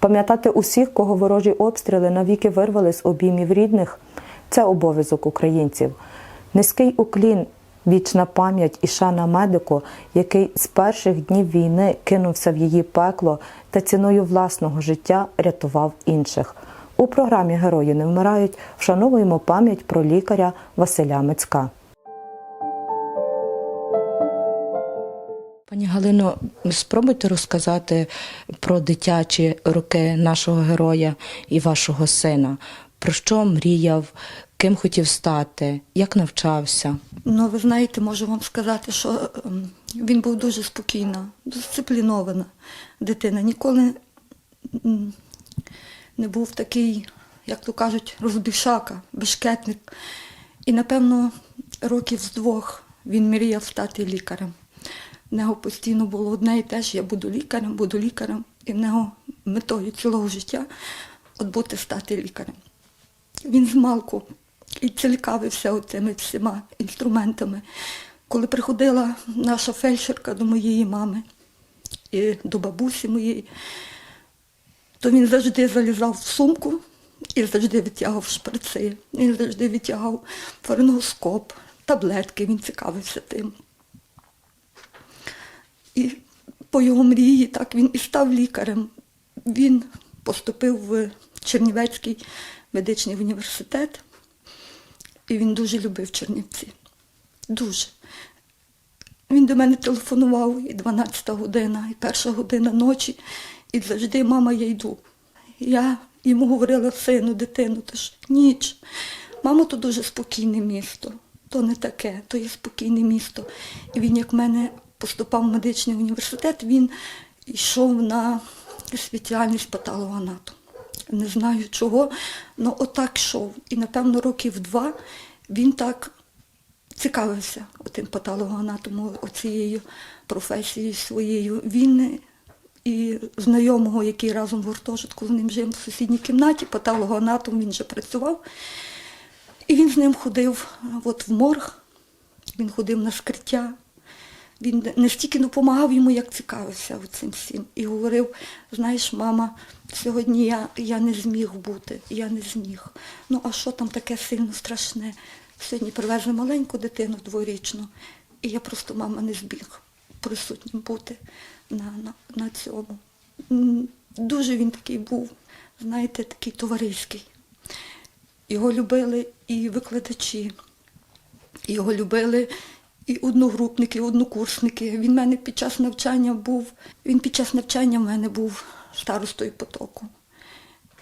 Пам'ятати усіх, кого ворожі обстріли навіки вирвали з обіймів рідних це обов'язок українців. Низький уклін, вічна пам'ять і шана медику, який з перших днів війни кинувся в її пекло та ціною власного життя рятував інших. У програмі Герої не вмирають вшановуємо пам'ять про лікаря Василя Мицька. Галино, спробуйте розказати про дитячі роки нашого героя і вашого сина. Про що мріяв, ким хотів стати, як навчався? Ну, ви знаєте, можу вам сказати, що ем, він був дуже спокійна, дисциплінована дитина. Ніколи не був такий, як то кажуть, розбішака, бешкетник. І, напевно, років з двох він мріяв стати лікарем. В нього постійно було одне і те ж, я буду лікарем, буду лікарем. І в нього метою цілого життя от бути стати лікарем. Він з малку і цікавився цими всіма інструментами. Коли приходила наша фельдшерка до моєї мами і до бабусі моєї, то він завжди залізав в сумку і завжди витягав шприци, він завжди витягав фарингоскоп, таблетки, він цікавився тим. І по його мрії так він і став лікарем. Він поступив в Чернівецький медичний університет, і він дуже любив Чернівці. Дуже. Він до мене телефонував і 12 година, і 1 година ночі, і завжди, мама, я йду. Я йому говорила, сину, дитину, то ж ніч. Мамо, то дуже спокійне місто. То не таке, то є спокійне місто. І він, як мене поступав в медичний університет, він йшов на спеціальність патологоанатом. Не знаю чого, але отак йшов. І, напевно, років два він так цікавився тим патологоанатомом, оцією професією своєю. Він і знайомого, який разом в гуртожитку з ним жив в сусідній кімнаті, патологоанатом, він вже працював. І він з ним ходив от в морг, він ходив на скриття. Він не стільки допомагав йому, як цікавився цим всім. І говорив, знаєш, мама, сьогодні я, я не зміг бути, я не зміг. Ну а що там таке сильно страшне? Сьогодні привезли маленьку дитину дворічну, і я просто, мама, не зміг присутнім бути на, на, на цьому. Дуже він такий був, знаєте, такий товариський. Його любили і викладачі, його любили і одногрупники, і однокурсники. Він мене під час навчання був, він під час навчання в мене був старостою потоку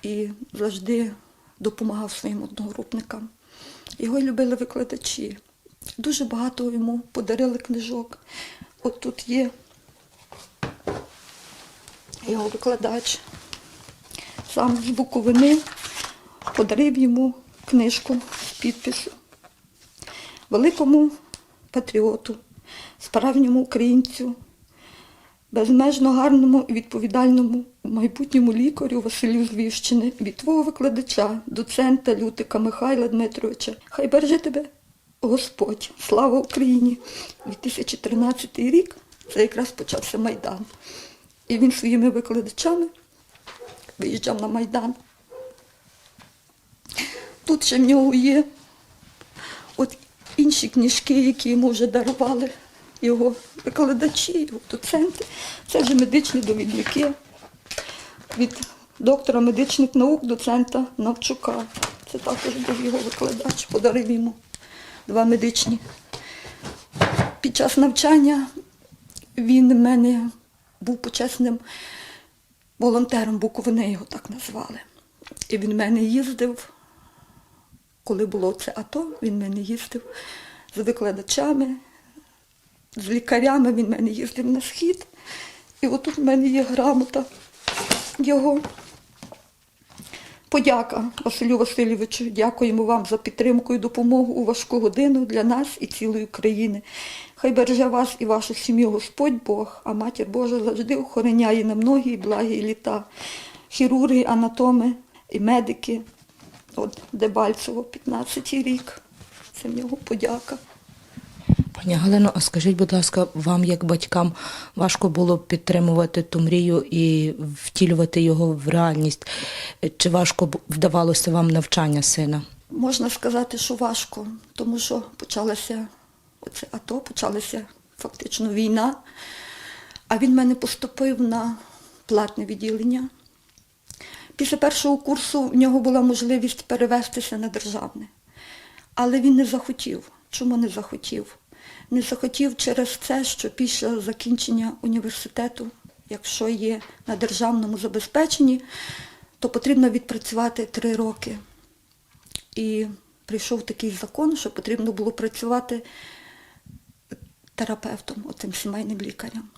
і завжди допомагав своїм одногрупникам. Його любили викладачі. Дуже багато йому подарили книжок. От тут є його викладач, сам з Буковини, подарив йому книжку з підпису. Великому патріоту, справжньому українцю, безмежно гарному і відповідальному майбутньому лікарю Василю з Львівщини, від твого викладача, доцента Лютика Михайла Дмитровича. Хай береже тебе Господь. Слава Україні! 2013 рік це якраз почався Майдан. І він своїми викладачами виїжджав на Майдан. Тут ще в нього є от інші книжки, які йому вже дарували його викладачі, його доценти. Це вже медичні довідники від доктора медичних наук, доцента Навчука. Це також був його викладач, подарив йому два медичні. Під час навчання він в мене був почесним волонтером Буковини, його так назвали. І він в мене їздив коли було це АТО, він мене їздив з викладачами, з лікарями, він мене їздив на схід. І отут в мене є грамота його. Подяка Василю Васильовичу. Дякуємо вам за підтримку і допомогу у важку годину для нас і цілої країни. Хай береже вас і вашу сім'ю Господь Бог, а матір Божа завжди охороняє на многі і благі літа. Хірурги, анатоми і медики. От Дебальцево, 15 рік. Це в нього подяка. Пані Галино, а скажіть, будь ласка, вам, як батькам, важко було підтримувати ту мрію і втілювати його в реальність? Чи важко вдавалося вам навчання сина? Можна сказати, що важко, тому що почалося оце АТО, почалася фактично війна. А він мене поступив на платне відділення. Після першого курсу в нього була можливість перевестися на державне. Але він не захотів. Чому не захотів? Не захотів через це, що після закінчення університету, якщо є на державному забезпеченні, то потрібно відпрацювати три роки. І прийшов такий закон, що потрібно було працювати терапевтом, отим сімейним лікарем.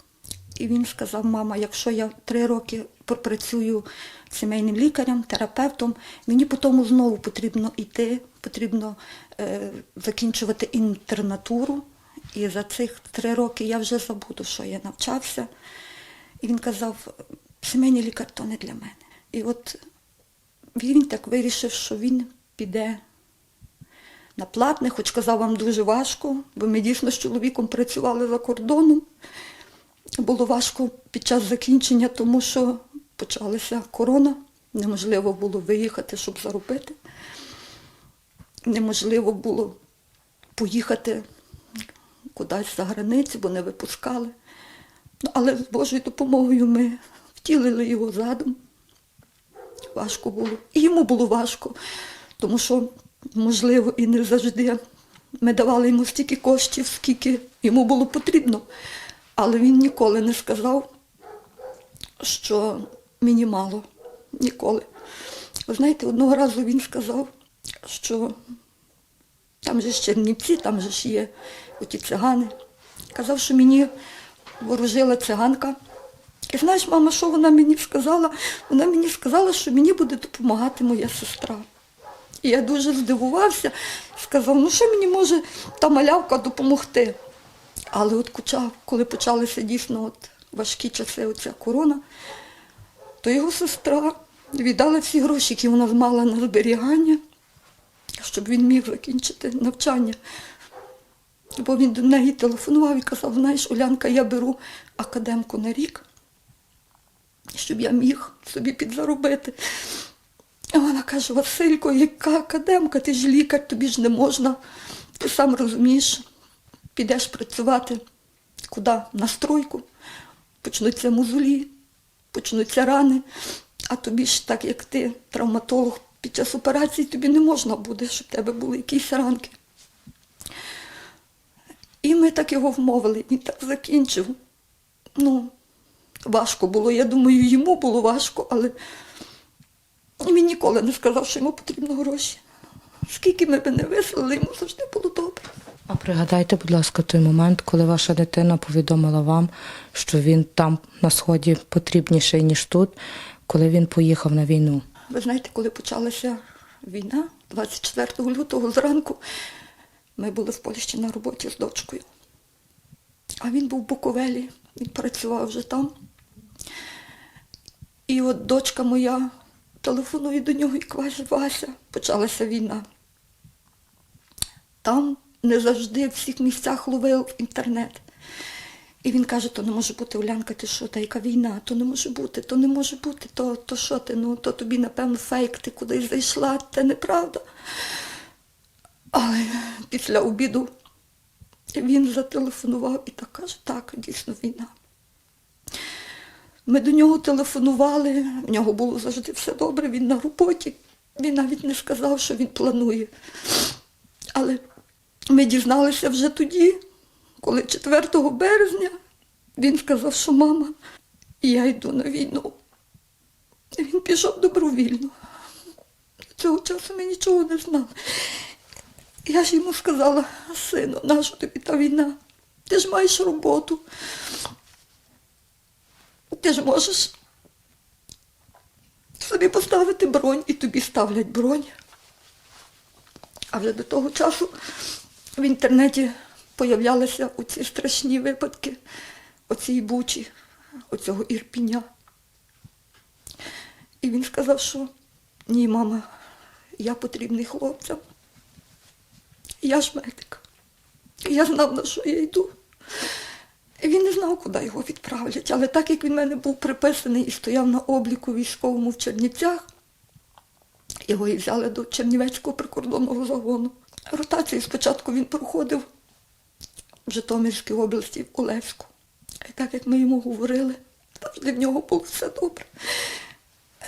І він сказав, мама, якщо я три роки пропрацюю сімейним лікарем, терапевтом, мені потім знову потрібно йти, потрібно е, закінчувати інтернатуру. І за цих три роки я вже забуду, що я навчався. І він казав, сімейний лікар то не для мене. І от він так вирішив, що він піде на платне, хоч казав вам дуже важко, бо ми дійсно з чоловіком працювали за кордоном. Було важко під час закінчення, тому що почалася корона, неможливо було виїхати, щоб заробити. Неможливо було поїхати кудись за границю, бо не випускали. Ну, але з Божою допомогою ми втілили його задум. Важко було. І йому було важко, тому що, можливо, і не завжди ми давали йому стільки коштів, скільки йому було потрібно. Але він ніколи не сказав, що мені мало. Ніколи. Ви знаєте, одного разу він сказав, що там же ж Чернівці, там же ж є оті цигани. Казав, що мені ворожила циганка. І знаєш, мама, що вона мені сказала? Вона мені сказала, що мені буде допомагати моя сестра. І я дуже здивувався, сказав, ну що мені може та малявка допомогти? Але от коли почалися дійсно от важкі часи, оця корона, то його сестра віддала всі гроші, які вона мала на зберігання, щоб він міг закінчити навчання. Бо він до неї телефонував і казав, знаєш, Улянка, я беру академку на рік, щоб я міг собі підзаробити. А вона каже, Василько, яка академка, ти ж лікар, тобі ж не можна. Ти сам розумієш, підеш працювати куди? На стройку, почнуться мозолі, почнуться рани, а тобі ж так, як ти, травматолог, під час операції тобі не можна буде, щоб в тебе були якісь ранки. І ми так його вмовили, він так закінчив. Ну, важко було. Я думаю, йому було важко, але він ніколи не сказав, що йому потрібно гроші. Скільки ми б не вислали, йому завжди було добре. А пригадайте, будь ласка, той момент, коли ваша дитина повідомила вам, що він там на сході потрібніший, ніж тут, коли він поїхав на війну. Ви знаєте, коли почалася війна, 24 лютого зранку, ми були в Польщі на роботі з дочкою. А він був в Буковелі, він працював вже там. І от дочка моя телефонує до нього і каже, Вася, почалася війна. Там не завжди в всіх місцях ловив інтернет. І він каже, то не може бути, Улянка, ти що, та яка війна, то не може бути, то не може бути, то, то що ти, ну, то тобі, напевно, фейк, ти кудись зайшла, це неправда. Але після обіду він зателефонував і так каже, так, дійсно війна. Ми до нього телефонували, в нього було завжди все добре, він на роботі. Він навіть не сказав, що він планує. Але ми дізналися вже тоді, коли 4 березня він сказав, що мама, я йду на війну. Він пішов добровільно. Цього часу ми нічого не знали. Я ж йому сказала, сину, нащо тобі та війна? Ти ж маєш роботу. Ти ж можеш собі поставити бронь і тобі ставлять бронь. А вже до того часу в інтернеті появлялися оці страшні випадки, оцій бучі, оцього ірпіня. І він сказав, що ні, мама, я потрібний хлопцям. Я ж медик. Я знав, на що я йду. І він не знав, куди його відправлять. Але так як він в мене був приписаний і стояв на обліку військовому в Чернівцях, його і взяли до Чернівецького прикордонного загону. Ротацію спочатку він проходив в Житомирській області, в Олевську. І так як ми йому говорили, завжди в нього було все добре.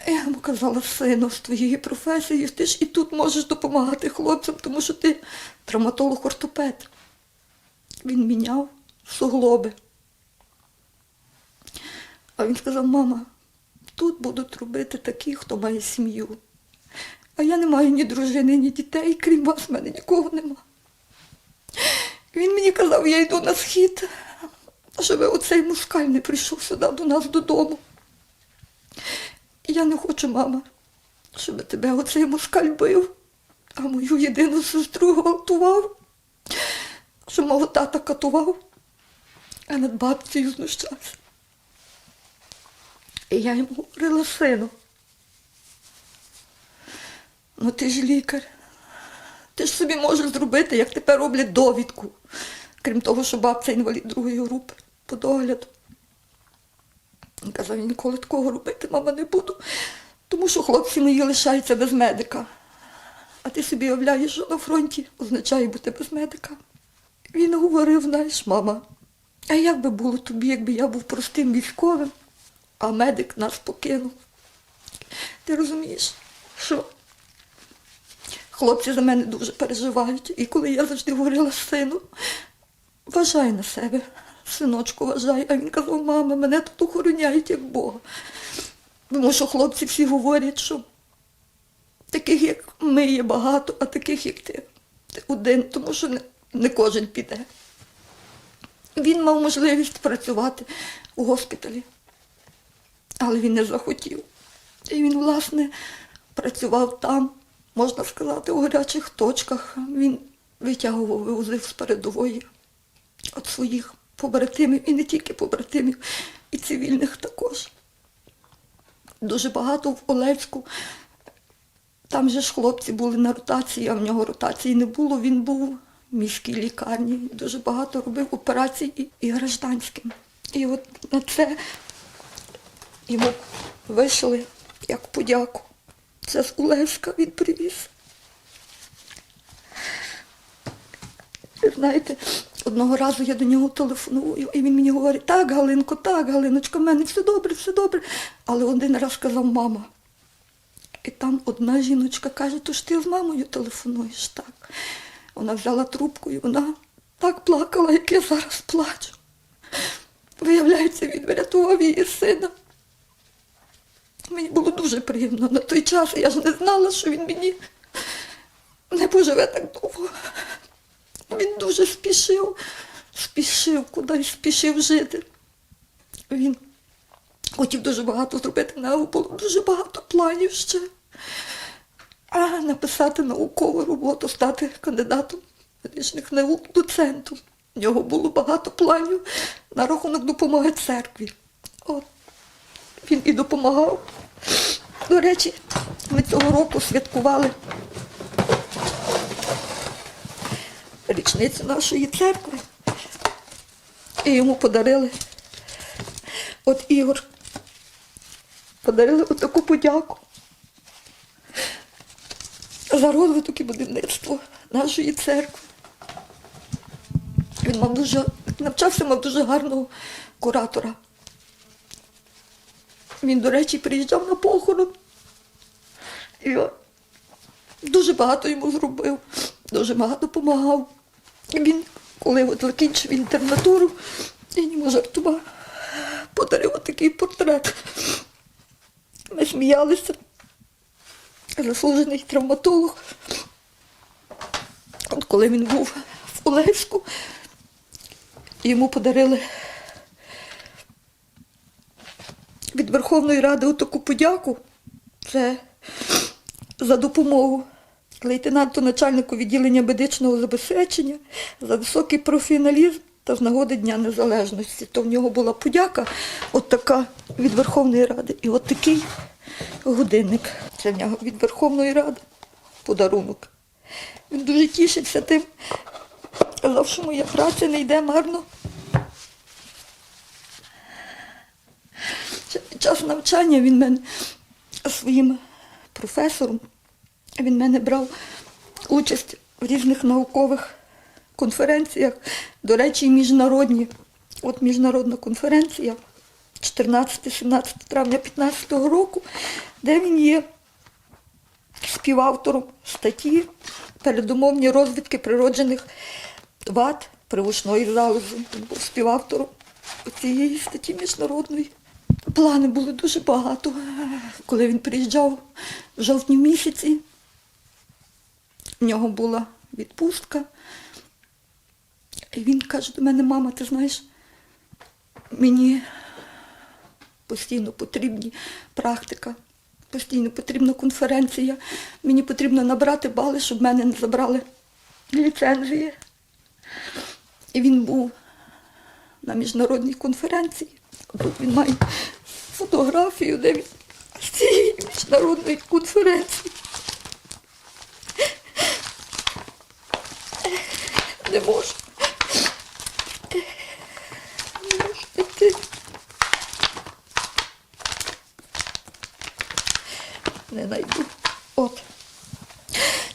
Я йому казала, сину, з твоєю професією, ти ж і тут можеш допомагати хлопцям, тому що ти травматолог-ортопед. Він міняв суглоби. А він сказав, мама, тут будуть робити такі, хто має сім'ю. А я не маю ні дружини, ні дітей, крім вас, в мене нікого нема. Він мені казав, я йду на схід, щоб оцей мускаль не прийшов сюди до нас додому. Я не хочу, мама, щоб тебе оцей москаль бив, а мою єдину сестру гвалтував, щоб мого тата катував, а над бабцею знущався. І я йому говорила сину. Ну ти ж лікар. Ти ж собі можеш зробити, як тепер роблять довідку. Крім того, що бабця інвалід другої групи по догляду. Він казав, ніколи такого робити, мама, не буду, тому що хлопці мої лишаються без медика. А ти собі уявляєш, що на фронті означає бути без медика. Він говорив, знаєш, мама, а як би було тобі, якби я був простим військовим, а медик нас покинув. Ти розумієш, що хлопці за мене дуже переживають. І коли я завжди говорила сину, вважай на себе, синочку, вважай. А він казав, мама, мене тут охороняють як Бога. Тому що хлопці всі говорять, що таких, як ми, є багато, а таких, як ти, ти один, тому що не, не кожен піде. Він мав можливість працювати у госпіталі, але він не захотів. І він, власне, працював там, можна сказати, у гарячих точках. Він витягував, вивозив з передової від своїх побратимів, і не тільки побратимів, і цивільних також. Дуже багато в Олевську. Там же ж хлопці були на ротації, а в нього ротації не було. Він був в міській лікарні, дуже багато робив операцій і, і гражданським. І от на це йому вийшли як подяку. Це з Олевська він привіз. Знаєте, одного разу я до нього телефоную, і він мені говорить, так, Галинко, так, Галиночка, в мене все добре, все добре. Але один раз сказав мама. І там одна жіночка каже, то ж ти з мамою телефонуєш так. Вона взяла трубку і вона так плакала, як я зараз плачу. Виявляється, він врятував її сина. Мені було дуже приємно на той час. Я ж не знала, що він мені не поживе так довго. Він дуже спішив, спішив кудись, спішив жити. Він хотів дуже багато зробити, нього було дуже багато планів ще. А написати наукову роботу, стати кандидатом медичних наук, доцентом. В нього було багато планів на рахунок допомоги церкві. От. Він і допомагав. До речі, ми цього року святкували річницю нашої церкви. І йому подарили, от Ігор, подарили отаку подяку за розвиток і будівництво нашої церкви. Він мав дуже, навчався, мав дуже гарного куратора. Він, до речі, приїжджав на похорон. І дуже багато йому зробив, дуже багато допомагав. Він, коли от закінчив інтернатуру, я не жартував, подарив такий портрет. Ми сміялися. Заслужений травматолог. От коли він був в Олевську, йому подарили Верховної Ради таку подяку. Це за допомогу лейтенанту начальнику відділення медичного забезпечення за високий професіоналізм та з нагоди Дня Незалежності. То в нього була подяка, от така від Верховної Ради. І от такий годинник. Це в нього від Верховної Ради подарунок. Він дуже тішився тим, Казав, що моя праця не йде марно. Ще Під час навчання він мене своїм професором, він мене брав участь в різних наукових конференціях, до речі, міжнародні. От міжнародна конференція 14-17 травня 2015 року, де він є співавтором статті передумовні розвідки природжених вад привушної залози. Він був співавтором цієї статті міжнародної. Плани були дуже багато. Коли він приїжджав в жовтні місяці, в нього була відпустка. І він каже до мене, мама, ти знаєш, мені постійно потрібні практика, постійно потрібна конференція. Мені потрібно набрати бали, щоб мене не забрали ліцензії. І він був на міжнародній конференції. Тут він має фотографію, де він з цієї міжнародної конференції. Не можу. Не можу йти. Не знайду. От.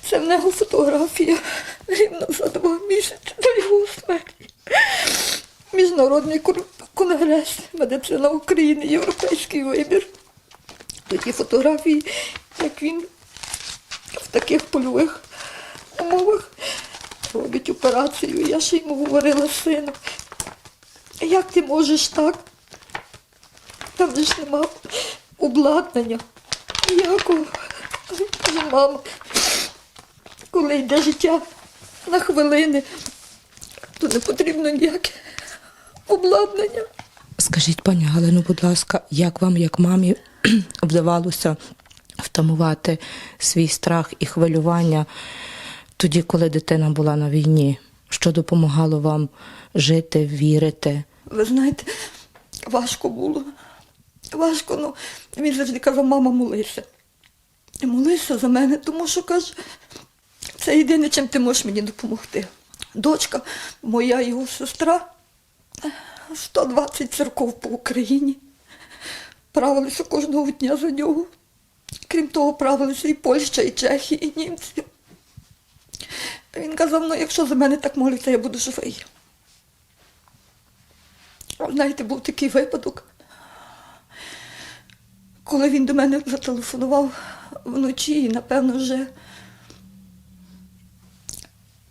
Це в нього фотографія рівно за два місяці до його смерті. Міжнародний конгрес медицина України, Європейський вибір. Є фотографії, як він в таких польових умовах робить операцію. Я ще йому говорила сину. Як ти можеш так? Там ж нема обладнання. Ніякого. Каже, мама, коли йде життя на хвилини, то не потрібно ніяке обладнання. Скажіть, пані Галину, будь ласка, як вам, як мамі, вдавалося втамувати свій страх і хвилювання тоді, коли дитина була на війні? Що допомагало вам жити, вірити? Ви знаєте, важко було. Важко, ну він завжди казав, мама, молися. Молися за мене, тому що каже, це єдине, чим ти можеш мені допомогти. Дочка, моя його сестра, 120 церков по Україні. Правилися кожного дня за нього. Крім того, правилися і Польща, і Чехія, і німці. Він казав, ну якщо за мене так моляться, я буду живий. Знаєте, був такий випадок, коли він до мене зателефонував вночі, і напевно вже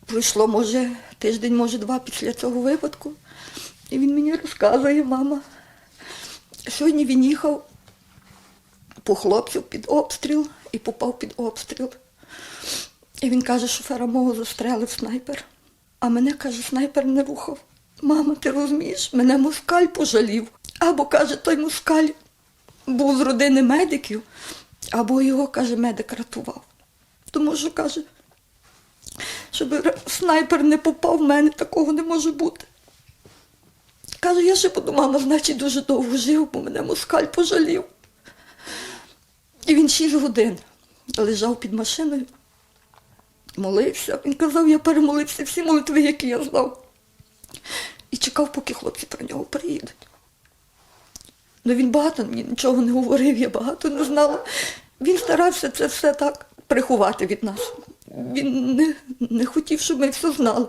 пройшло, може, тиждень, може, два після цього випадку. І він мені розказує, мама, сьогодні він їхав по хлопців під обстріл і попав під обстріл. І він каже, шофера мого застрелив снайпер. А мене, каже, снайпер не рухав. Мама, ти розумієш, мене москаль пожалів. Або, каже, той москаль був з родини медиків, або його, каже, медик рятував. Тому що, каже, щоб снайпер не попав, в мене такого не може бути. Каже, я ще буду, мама, значить, дуже довго жив, бо мене москаль пожалів. І він шість годин лежав під машиною, молився. Він казав, я перемолився всі молитви, які я знав. І чекав, поки хлопці про нього приїдуть. Ну він багато мені нічого не говорив, я багато не знала. Він старався це все так приховати від нас. Він не, не хотів, щоб ми все знали.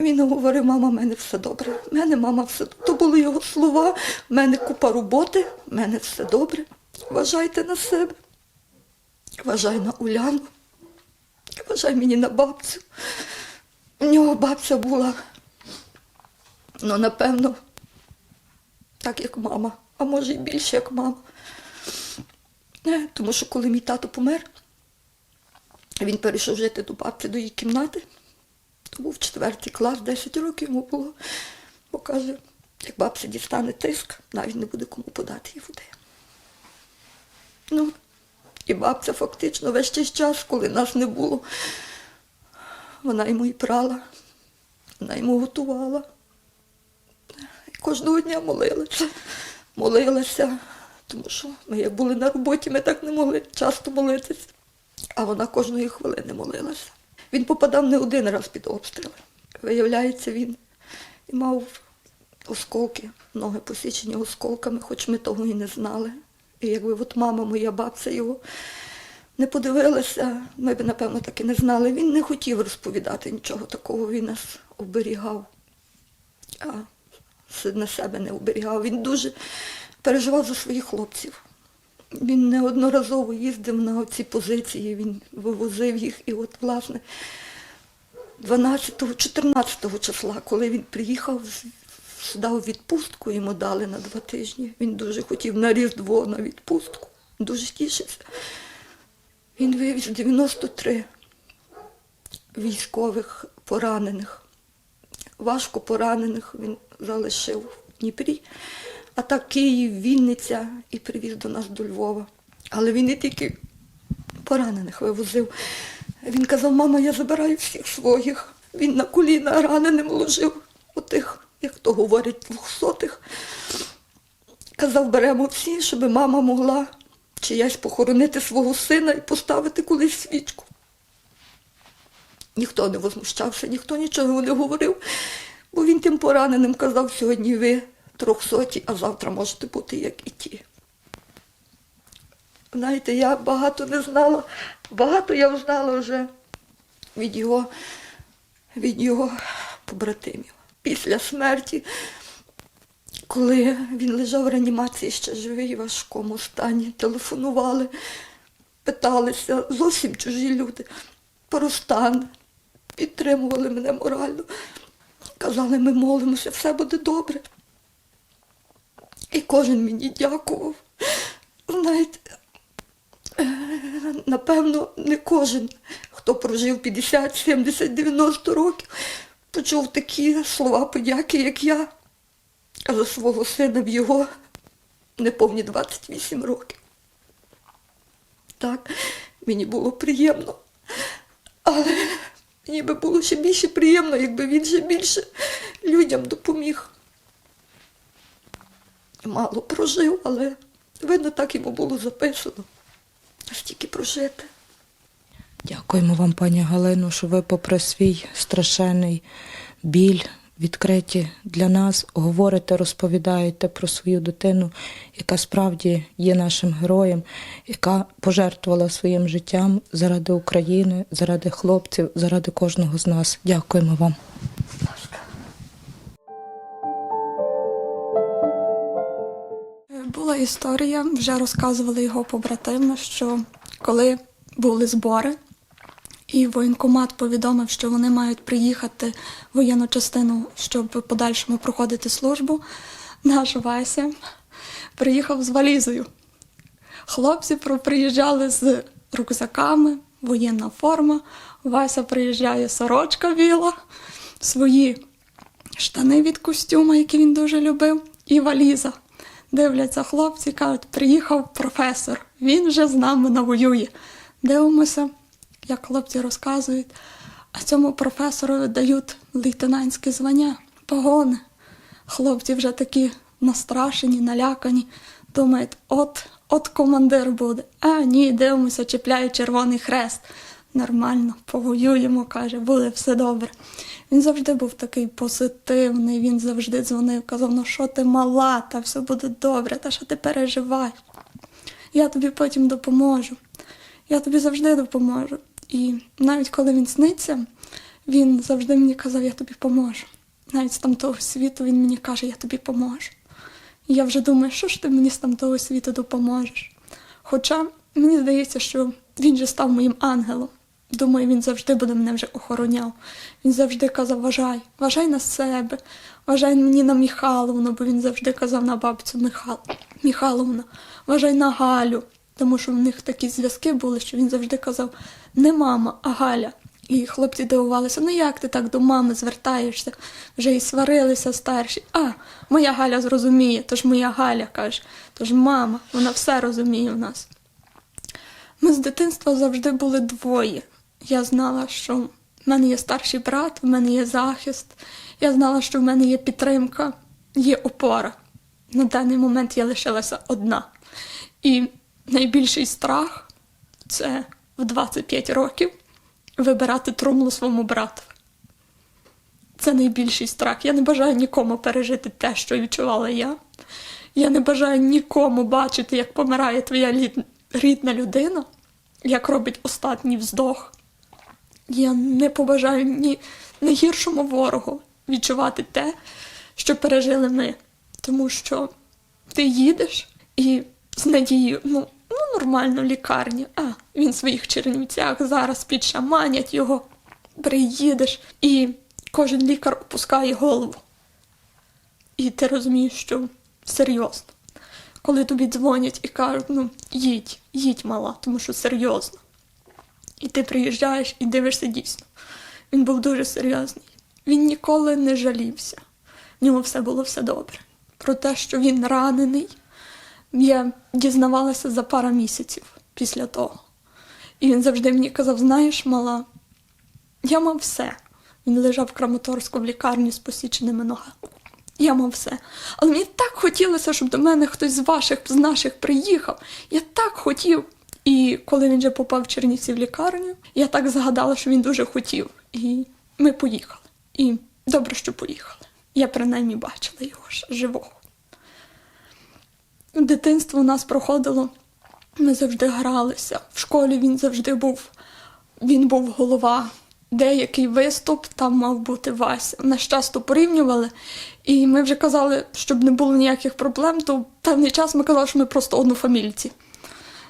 Він говорив, мама, в мене все добре. В мене мама все добре. То були його слова, в мене купа роботи, в мене все добре. Вважайте на себе. Вважай на Уляну. Вважай мені на бабцю. У нього бабця була, ну, напевно, так як мама, а може і більше як мама. Е, Тому що коли мій тато помер, він перейшов жити до бабці, до її кімнати. Був четвертий клас, 10 років йому було. Бо каже, як бабця дістане тиск, навіть не буде кому подати їй води. Ну, і бабця фактично весь цей час, коли нас не було, вона йому і прала, вона йому готувала. І кожного дня молилася. Молилася, тому що ми як були на роботі, ми так не могли часто молитися. А вона кожної хвилини молилася. Він попадав не один раз під обстріли. Виявляється, він мав осколки, ноги посічені осколками, хоч ми того і не знали. І якби от мама, моя бабця його не подивилася, ми б, напевно, так і не знали. Він не хотів розповідати нічого такого, він нас оберігав, а на себе не оберігав. Він дуже переживав за своїх хлопців. Він неодноразово їздив на ці позиції, він вивозив їх. І от, власне, 12-14 числа, коли він приїхав, у відпустку, йому дали на два тижні. Він дуже хотів на Різдво на відпустку, дуже тішився. Він вивіз 93 військових поранених, важко поранених він залишив в Дніпрі, а так Київ, Вінниця і привіз до нас до Львова. Але він не тільки поранених вивозив. Він казав, мама, я забираю всіх своїх. Він на коліна раненим ложив отих, як то говорять, двохсотих. Казав, беремо всі, щоб мама могла чиясь похоронити свого сина і поставити колись свічку. Ніхто не возмущався, ніхто нічого не говорив, бо він тим пораненим казав, сьогодні ви трьохсоті, а завтра можете бути як і ті. Знаєте, я багато не знала, багато я знала вже від його, від його побратимів. Після смерті, коли він лежав в реанімації ще живий, в важкому стані, телефонували, питалися, зовсім чужі люди, про стан, підтримували мене морально. Казали, ми молимося, все буде добре. І кожен мені дякував. Знаєте, е, напевно, не кожен, хто прожив 50, 70, 90 років, почув такі слова подяки, як я, за свого сина в його неповні 28 років. Так, мені було приємно. Але мені би було ще більше приємно, якби він ще більше людям допоміг. Мало прожив, але видно, так йому було записано. Стільки прожити. Дякуємо вам, пані Галино, що ви, попри свій страшенний біль, відкриті для нас, говорите, розповідаєте про свою дитину, яка справді є нашим героєм, яка пожертвувала своїм життям заради України, заради хлопців, заради кожного з нас. Дякуємо вам. Була історія, вже розказували його побратими, що коли були збори, і воєнкомат повідомив, що вони мають приїхати в воєнну частину, щоб подальшому проходити службу. Наш Вася приїхав з валізою. Хлопці приїжджали з рюкзаками, воєнна форма. Вася приїжджає сорочка біла, свої штани від костюма, які він дуже любив, і валіза. Дивляться хлопці, кажуть, приїхав професор, він вже з нами навоює. Дивимося, як хлопці розказують, а цьому професору дають лейтенантське звання, погони. Хлопці вже такі настрашені, налякані, думають, от, от командир буде. А ні, дивимося, чіпляє червоний хрест. Нормально, повоюємо, каже, буде все добре. Він завжди був такий позитивний, він завжди дзвонив, казав, ну що ти мала, та все буде добре, та що ти переживаєш. Я тобі потім допоможу. Я тобі завжди допоможу. І навіть коли він сниться, він завжди мені казав, я тобі поможу. Навіть з тамтого світу він мені каже, я тобі поможу. І я вже думаю, що ж ти мені з тамтого світу допоможеш. Хоча мені здається, що він же став моїм ангелом. Думаю, він завжди буде мене вже охороняв. Він завжди казав, вважай, вважай на себе, вважай мені на Міхаловну, бо він завжди казав на бабцю Михал... Міхаловна, вважай на Галю. Тому що в них такі зв'язки були, що він завжди казав не мама, а Галя. І хлопці дивувалися, ну як ти так до мами звертаєшся? Вже і сварилися старші. А, моя Галя зрозуміє, тож моя Галя каже, тож мама, вона все розуміє в нас. Ми з дитинства завжди були двоє. Я знала, що в мене є старший брат, в мене є захист. Я знала, що в мене є підтримка, є опора. На даний момент я лишилася одна. І найбільший страх це в 25 років вибирати трумлу своєму брату. Це найбільший страх. Я не бажаю нікому пережити те, що відчувала я. Я не бажаю нікому бачити, як помирає твоя рідна людина, як робить останній вздох. Я не побажаю ні найгіршому ворогу відчувати те, що пережили ми. Тому що ти їдеш і з надією, ну, ну нормально, лікарня, а він в своїх чернівцях зараз підшаманять його, приїдеш, і кожен лікар опускає голову. І ти розумієш, що серйозно. Коли тобі дзвонять і кажуть, ну їдь, їдь мала, тому що серйозно. І ти приїжджаєш і дивишся дійсно. Він був дуже серйозний. Він ніколи не жалівся. В ньому все було все добре. Про те, що він ранений, я дізнавалася за пару місяців після того. І він завжди мені казав: знаєш, мала, я мав все. Він лежав в Краматорську в лікарні з посіченими ногами. Я мав все. Але мені так хотілося, щоб до мене хтось з ваших, з наших приїхав. Я так хотів. І коли він вже попав в Чернівці в лікарню, я так згадала, що він дуже хотів. І ми поїхали. І добре, що поїхали. Я принаймні бачила його ж живого. Дитинство у нас проходило. Ми завжди гралися. В школі він завжди був. Він був голова. Деякий виступ там мав бути Вася. Нас часто порівнювали, і ми вже казали, щоб не було ніяких проблем, то певний час ми казали, що ми просто однофамільці.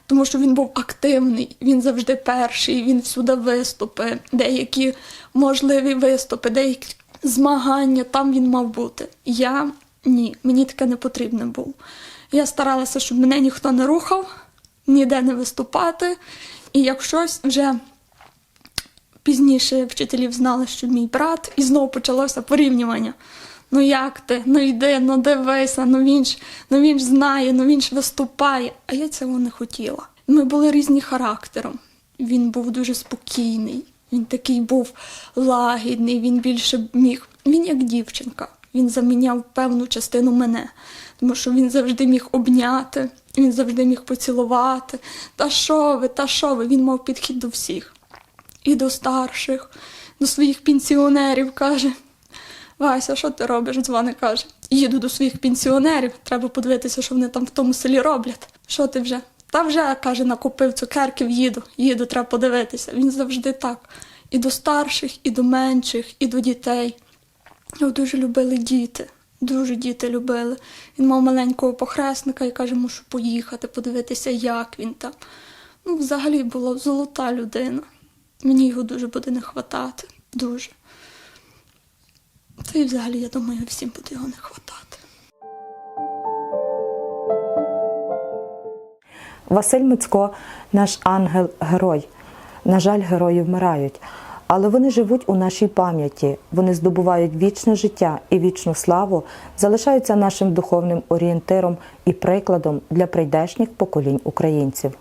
Тому що він був активний, він завжди перший, він всюди виступи, деякі можливі виступи, деякі змагання, там він мав бути. Я ні, мені таке не потрібне було. Я старалася, щоб мене ніхто не рухав, ніде не виступати. І як щось вже пізніше вчителів знали, що мій брат, і знову почалося порівнювання. Ну як ти? Ну йди, ну дивися, ну він ж, ну він ж знає, ну він ж виступає. А я цього не хотіла. Ми були різні характером. Він був дуже спокійний, він такий був лагідний, він більше міг. Він як дівчинка. Він заміняв певну частину мене, тому що він завжди міг обняти, він завжди міг поцілувати. Та що ви, та що ви? Він мав підхід до всіх і до старших, до своїх пенсіонерів каже. Вася, що ти робиш? Дзвони каже. Їду до своїх пенсіонерів, треба подивитися, що вони там в тому селі роблять. Що ти вже? Та вже, каже, накупив цукерків, їду, їду, треба подивитися. Він завжди так. І до старших, і до менших, і до дітей. Його дуже любили діти. Дуже діти любили. Він мав маленького похресника і каже, мушу поїхати, подивитися, як він там. Ну, взагалі була золота людина. Мені його дуже буде не хватати. Дуже. Та й взагалі, я думаю, всім буде його не хватати. Василь Мицько наш ангел-герой. На жаль, герої вмирають. Але вони живуть у нашій пам'яті, вони здобувають вічне життя і вічну славу, залишаються нашим духовним орієнтиром і прикладом для прийдешніх поколінь українців.